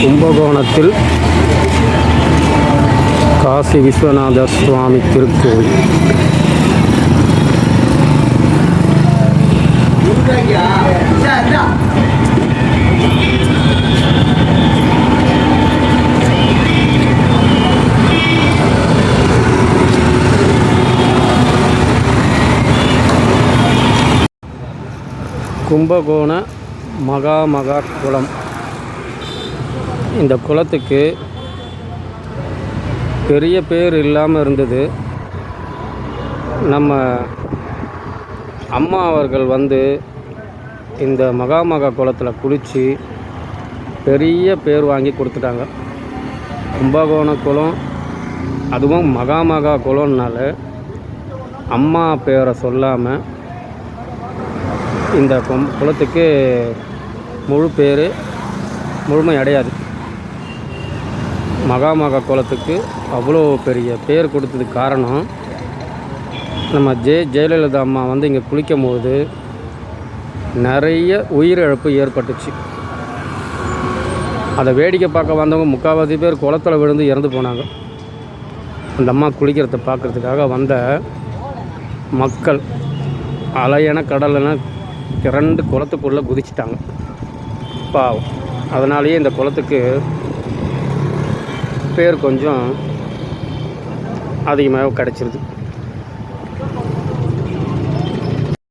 கும்பகோணத்தில் காசி விஸ்வநாத சுவாமி திருக்கோவில். கும்பகோண மகா மகா குளம். இந்த குளத்துக்கு பெரிய பேர் இல்லாமல் இருந்தது. நம்ம அம்மா அவர்கள் வந்து இந்த மகாமகா குளத்தில் குளித்து பெரிய பேர் வாங்கி கொடுத்துட்டாங்க. கும்பகோண குளம் அதுவும் மகாமகா குளம்னால அம்மா பேரை சொல்லாமல் இந்த கும் குளத்துக்கு முழு பேர் முழுமை அடையாது. மகா மகா குளத்துக்கு அவ்வளோ பெரிய பேர் கொடுத்ததுக்கு காரணம் நம்ம ஜெ ஜெயலலிதா அம்மா வந்து இங்கே குளிக்கும் போது நிறைய உயிரிழப்பு ஏற்பட்டுச்சு. அதை வேடிக்கை பார்க்க வந்தவங்க முக்கால்வாசி பேர் குளத்தில் விழுந்து இறந்து போனாங்க. அந்த அம்மா குளிக்கிறத பார்க்குறதுக்காக வந்த மக்கள் அலையன கடலென திரண்டு குளத்துக்குள்ளே குதிச்சிட்டாங்க. பாவம். அதனாலேயே இந்த குளத்துக்கு பேர் கொஞ்சம் அதிகமாக கிடச்சிருது.